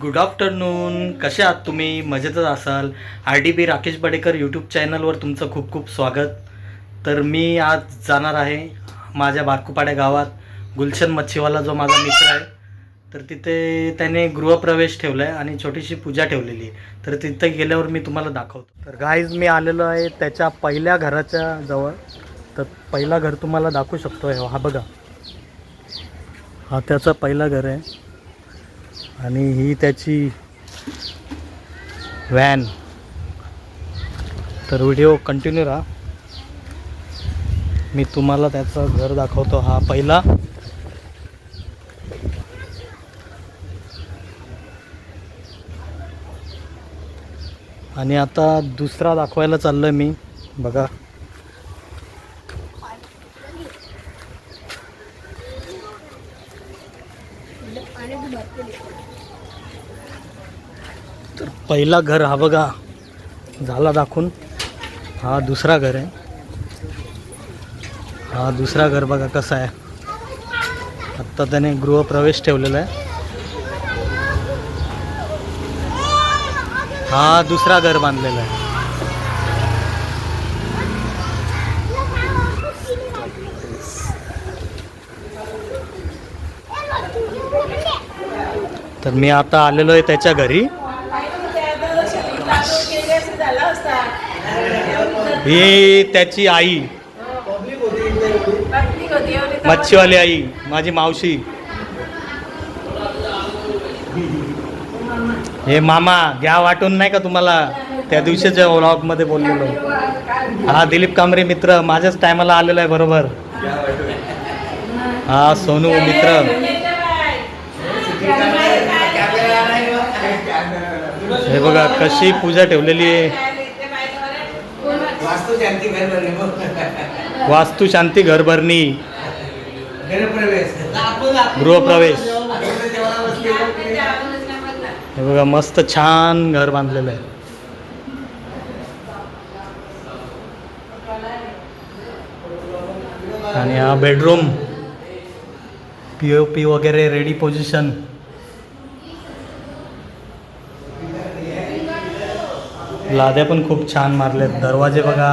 Good afternoon कसे आहात तुम्ही? मजेतच असाल. R D B Rakesh Badekar YouTube चॅनलवर तुमचं खूप खूप स्वागत. तर मी आज जाणार आहे माझ्या बारकुपाड्या गावात. गुलशन मच्छीवाला जो माझा मित्र आहे तर तिथे त्याने गृहप्रवेश ठेवला आहे आणि छोटीशी पूजा ठेवलेली आहे. तर तिथे गेल्यावर मी तुम्हाला दाखवतो. तर गाईज मी आलेलो आहे त्याच्या पहिल्या घराच्या जवळ. तर पहिला घर तुम्हाला दाखवू शकतो आहे हो. हा बघा. हा त्याचा पहिला घर आहे. आणि ही त्याची व्हॅन तर व्हिडिओ कंटिन्यू राहा. मी तुम्हाला त्याचं घर दाखवतो. हा पहिला. आणि आता दुसरा दाखवायला चाललो मी. बघा. तर पहिला घर हा बघा. झाला दाखवून. हा दुसरा घर आहे. हा दुसरा घर बघा कसा आहे. आत्ता त्याने गृहप्रवेश ठेवलेला आहे. हा दुसरा घर बांधलेला आहे. तर मी आता आलेलो आहे त्याच्या घरी. ही त्याची आई. मच्छीवाली आई माझी मावशी. हे मामा घ्या वाटून नाही का तुम्हाला? त्या दिवशीच्या व्लॉगमध्ये बोललेलो. हा दिलीप कांबरे मित्र माझ्याच टायमाला आलेला आहे बरोबर. हा सोनू मित्र. हे बघा कशी पूजा ठेवलेली आहे. वास्तू शांती घर बनले वास्तू शांती घर भरणी गृहप्रवेश गृहप्रवेश हे बघा मस्त छान घर बांधलेलं आहे. आणि हा बेडरूम पी ओ पी वगैरे रेडी पोझिशन लाद्या पण खूप छान मारलेत. दरवाजे बघा.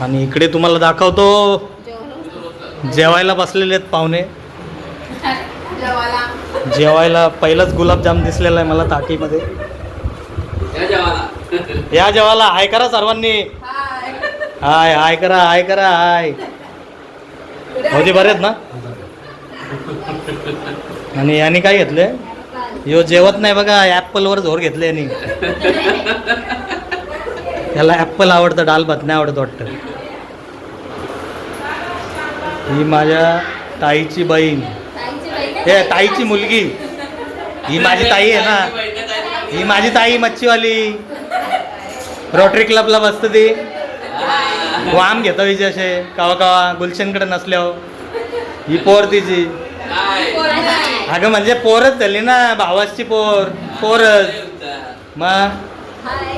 आणि इकडे तुम्हाला दाखवतो. जेवायला बसलेले आहेत पाहुणे. जेवायला. पहिलाच गुलाबजाम दिसलेला आहे मला ताटीमध्ये. या जेवायला. हाय करा सर्वांनी. हाय हाय करा हाय करा हाय. मोदी बरे आहेत ना? आणि यांनी काय घेतले? यो जेवत नाही बघा ॲपलवर जोर घेतले यांनी. त्याला ॲपल आवडतं डाल भात नाही आवडत वाटतं. ही माझ्या ताईची बहीण. हे ताईची मुलगी. ही माझी ताई आहे ना. ही माझी ताई मच्छीवाली. रोटरी क्लबला बसतं ती. वाम घेतो हिचे असे कवा कवा गुलशनकडे नसल्यावर. ही पोर तिची. अगं म्हणजे पोरच झाली ना भावाची पोर. पोरच. मग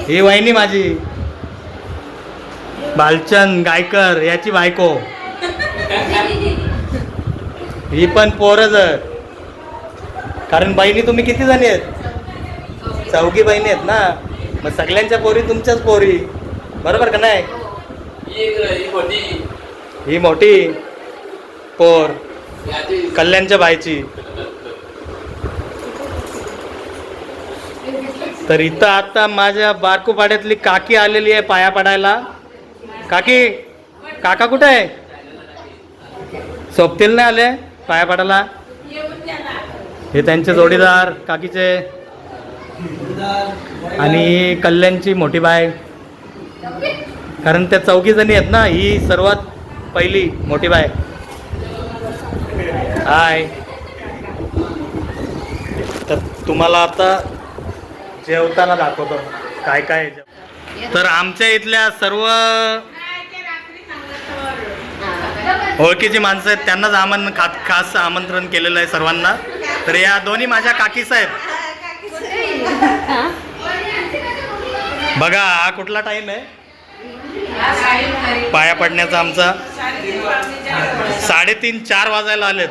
ही वहिनी माझी. बालचंद गायकर याची बायको. ही पण पोरच आहे. कारण बहिणी तुम्ही किती जणी आहेत? चौघी बहिणी आहेत ना? मग सगळ्यांच्या पोरी तुमच्याच पोरी. बरोबर का नाही? ही मोठी पोर. कल्याणच्या बायची तर इथं आता माझ्या बारकूपाड्यातली काकी आलेली आहे पाया पडायला. काकी काका कुठे आहे? सोबतील नाही आले पाया पडायला. हे त्यांचे जोडीदार काकीचे. आणि कल्याणची मोठी बाय. कारण त्या चौघी जणी आहेत ना ही सर्वात पहिली मोठी बाय. हाय तर तुम्हाला आता जेवताना दाखवतो काय काय तर आमच्या इथल्या सर्व ओळखीची माणसं आहेत त्यांनाच आमन खास खास आमंत्रण केलेलं आहे सर्वांना. तर या दोन्ही माझ्या काकी साहेब. बघा हा कुठला टाइम आहे? पाया पडण्याचा आमचा. साडेतीन चार वाजायला आलेत.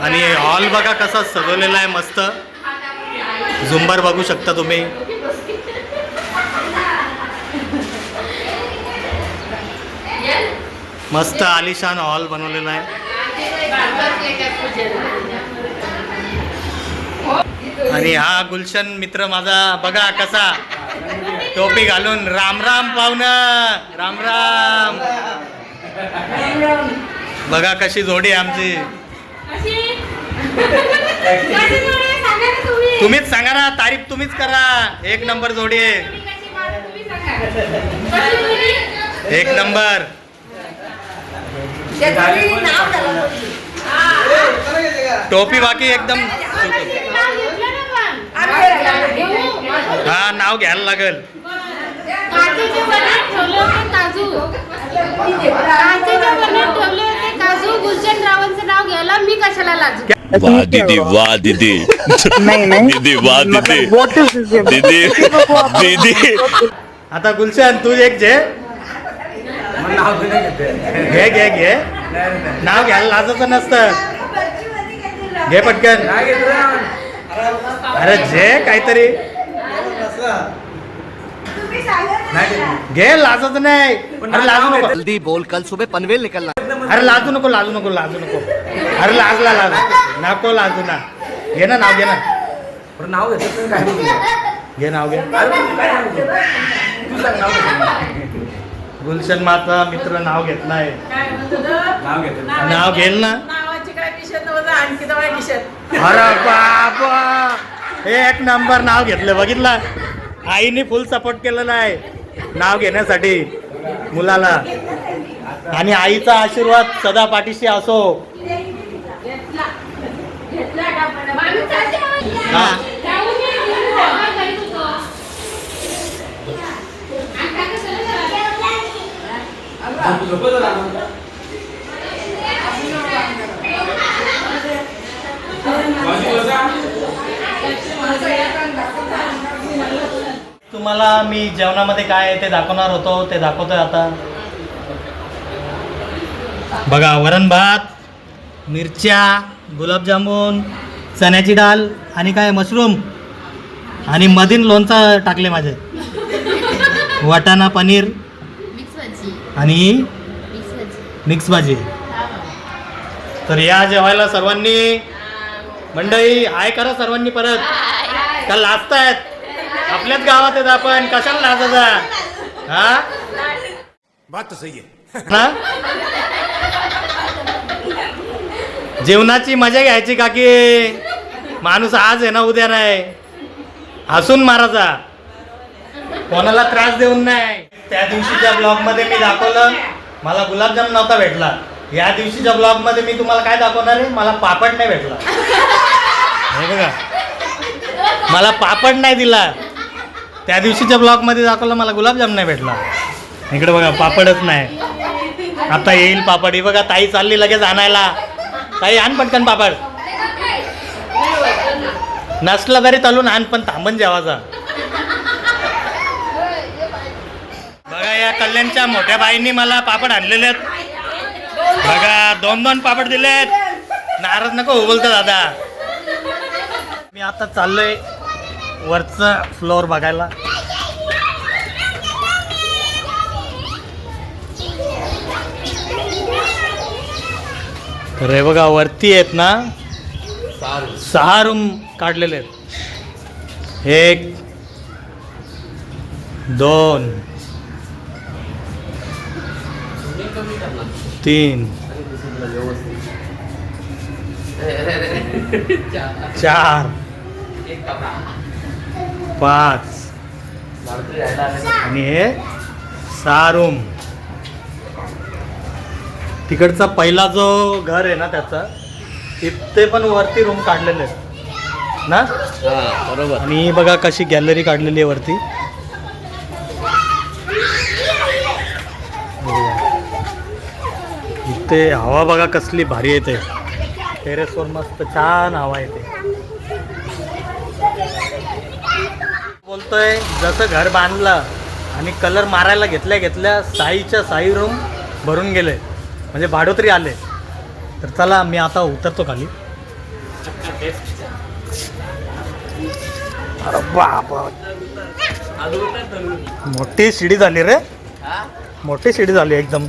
आणि हॉल बघा कसा सजवलेला आहे मस्त. झुंबर बघू शकता तुम्ही. मस्त आलिशान हॉल बनवलेला आहे. आणि हा गुलशन मित्र माझा बघा कसा. टोपी घालून राम राम पाहुणं राम राम. बघा कशी जोडी आमची. तुम्हीच सांगा ना तारीफ तुम्हीच करा. एक नंबर जोडी आहे. एक नंबर. टोपी बाकी एकदम हा नाव घ्यायला लागल. काचेचे बनात ठेवले होते काजू काचेचे बनात ठेवले होते काजू गुलशन रावांचं नाव घ्यायला मी कशाला लाजू वाह दीदी. वाह दीदी नहीं नहीं दीदी. वाह दीदी? दीदी दीदी आता गुलशन तू एक जे. घेते घे घे घे. नाही नाही नाव घ्यायला लाजायचं नसतं. घे पटकन. नाही घेत ना. अरे जे काहीतरी. नाही. घे लाजायचं नाही. अरे लाजू नको. जल्दी बोल कल सुबह पनवेल निकलना. अरे लाजू नको लाजू नको लाजू नको. अरे लाजला लाज नको लाजू ना. घे ना नाव घे ना. नाव घेतात तर काय बोलू? घे नाव घे. अरे, तू काय नाव घेतो? तू सांग नाव. गुलशन माझा मित्र नाव घेतलाय. नाव घेतो नाव घेल ना? नावाची काय किशत नव्हतं? आणखी दवा किशत. अरे बाबा! एक नंबर नाव घेतलं बघितलं? आईने फुल सपोर्ट केलेला आहे नाव घेण्यासाठी मुलाला. आणि आईचा आशीर्वाद सदा पाठीशी असो. हा. ना. तुम्हाला मी जेवणामध्ये काय आहे ते दाखवणार होतो ते दाखवतोय आता. बघा वरण भात मिरच्या गुलाबजामुन चण्याची डाळ आणि काय मशरूम आणि मधीन लोणचं टाकले माझे. वाटाणा पनीर. आणि मिक्स भाजी. तर या जेवायला सर्वांनी. मंडळी हाय करा सर्वांनी परत. का लाजतायत? आपल्याच गावात आहेत आपण. कशाला लाजायचा? हा? बात तो सही है? ना जेवणाची मजा घ्यायची का की माणूस आज आहे ना उद्या नाही. हसून मारायचा. कोणाला त्रास देऊन नाही. त्या दिवशीच्या ब्लॉगमध्ये मी दाखवलं. मला गुलाबजाम नव्हता भेटला. या दिवशीच्या ब्लॉगमध्ये मी तुम्हाला काय दाखवणार आहे? मला पापड नाही भेटला. हे बघा. मला पापड नाही दिला. त्या दिवशीच्या ब्लॉगमध्ये दाखवलं मला गुलाबजाम नाही भेटला. इकडे बघा पापडच नाही. आता येईल पापड. ही बघा ताई चालली लगेच आणायला. ताई आण पटकन पापड. नसलं तरी चालून आण पण थांबून जेवाचा या कल्याणच्या मोठ्या बाईंनी मला पापड आणलेले आहेत. बघा दोन दोन पापड दिलेत नाराज नको हो दादा. मी आता चाललोय वरचं फ्लोअर बघायला. रे बघा वरती आहेत ना सहा रूम काढलेले आहेत. एक दोन तीन. चार. पाच. आणि हे सहा रूम तिकडचा पहिला जो घर आहे ना त्याचा तिथे पण वरती रूम काढलेले आहेत. ना? बरोबर. आणि बघा कशी गॅलरी काढलेली आहे वरती. इथे हवा बघा कसली भारी येते. टेरेसवर मस्त छान हवा येते. बोलतोय जसं घर बांधलं आणि कलर मारायला घेतल्या घेतल्या साईच्या साई रूम भरून गेले. म्हणजे भाडोत्री आले. तर चला मी आता उतरतो खाली. अरे बाबा. मोठी शिडी झाली रे. मोठी शिडी झाली एकदम.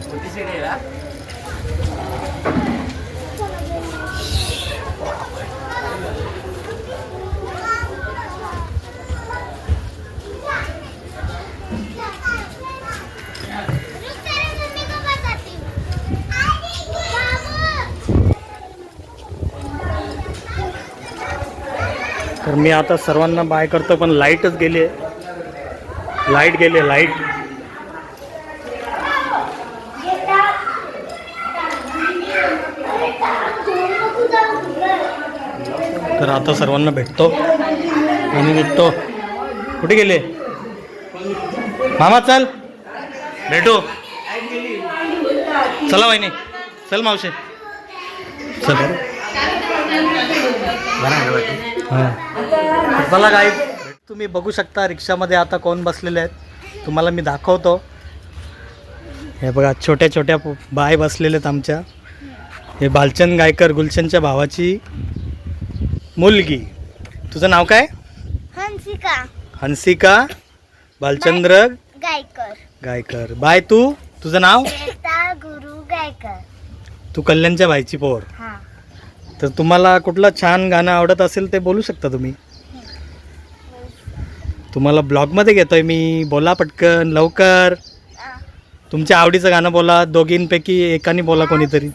तर मी आता सर्वांना बाय करतो पण लाईटच गेली आहे. लाइट गेली आहे लाइट. तर आता सर्वांना भेटतो. आणि निघतो कुठे गेले? मामा चल. भेटू. चला वाहिनी. चल मावशे. चल. हां. चला काय तुम्ही बघू शकता रिक्षामध्ये आता कोण बसलेले आहेत. तुम्हाला मी दाखवतो. हे बघा छोट्या छोट्या बाय बसलेले आहेत आमच्या. हे बालचंद गायकर गुलशनच्या भावाची मुलगी. तुझं नाव काय? हंसिका. हंसिका. बालचंद्र गायकर. गायकर. बाय तू? तुझं नाव? गुरु गायकर. तू कल्याणच्या भाईची पोर. हा. तर तुम्हाला कुठलं छान गाणं आवडत असेल ते बोलू शकता तुम्ही. तुम्हाला ब्लॉगमध्ये घेतोय मी. बोला पटकन लवकर. तुमच्या आवडीचं गाणं बोला. दोघींपैकी एकाने बोला कोणीतरी.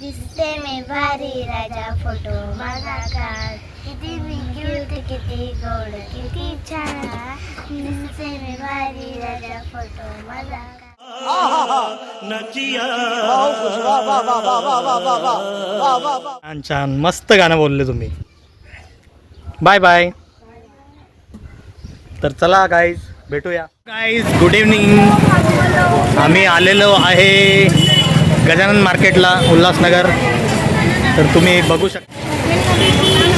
दिसते मी भारी राजा फोटो माझा काढ किती मी क्यूट किती गोड किती छान. दिसते मी भारी राजा फोटो माझा छान छान मस्त गाणं बोलले तुम्ही. बाय बाय तर चला गाईज भेटूया. गाईज गुड इव्हनिंग आम्ही आलेलो आहे गजानन मार्केटला उल्हासनगर. तर तुम्ही बघू शकता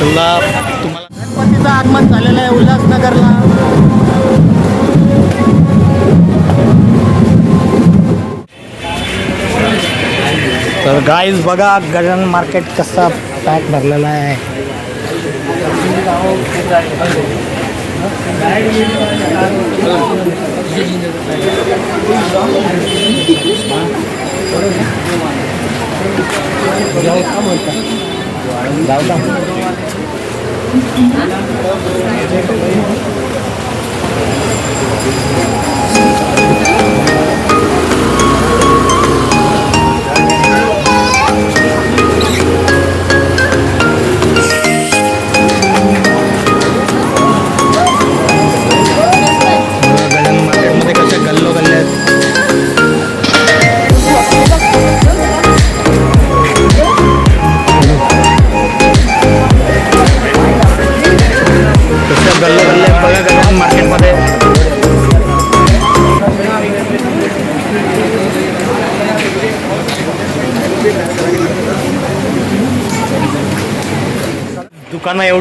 तुला तुम्हाला गणपतीचं आगमन झालेलं आहे उल्हासनगरला. तर गाईज बघा गजानन मार्केट कसा पॅक भरलेला आहे.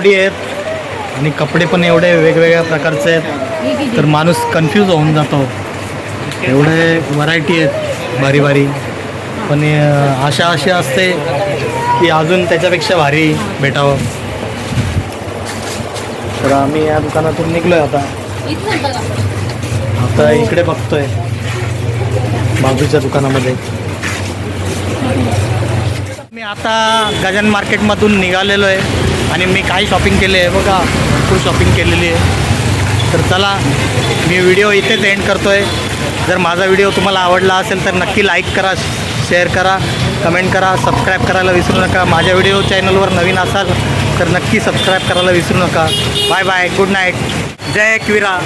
दुकानं एवढी आहेत आणि कपडे पण एवढे वेगवेगळ्या प्रकारचे आहेत. तर माणूस कन्फ्यूज होऊन जातो. एवढे व्हरायटी आहेत भारी भारी. पण आशा अशी असते की अजून त्याच्यापेक्षा भारी भेटावं. तर आम्ही या दुकानातून निघलो आहे आता. आता इकडे बघतोय. बाजूच्या दुकानामध्ये. मी आता गजान मार्केटमधून निघालेलो आहे आणि मी काही शॉपिंग केले आहे बघा. भरपूर शॉपिंग केलेली आहे. तर चला मी व्हिडिओ इथेच एंड करतो आहे जर माझा व्हिडिओ तुम्हाला आवडला असेल तर नक्की लाईक करा शेअर करा कमेंट करा सबस्क्राईब करायला विसरू नका. माझ्या व्हिडिओ चॅनलवर नवीन असाल तर नक्की सबस्क्राईब करायला विसरू नका. बाय बाय गुड नाईट जय किरा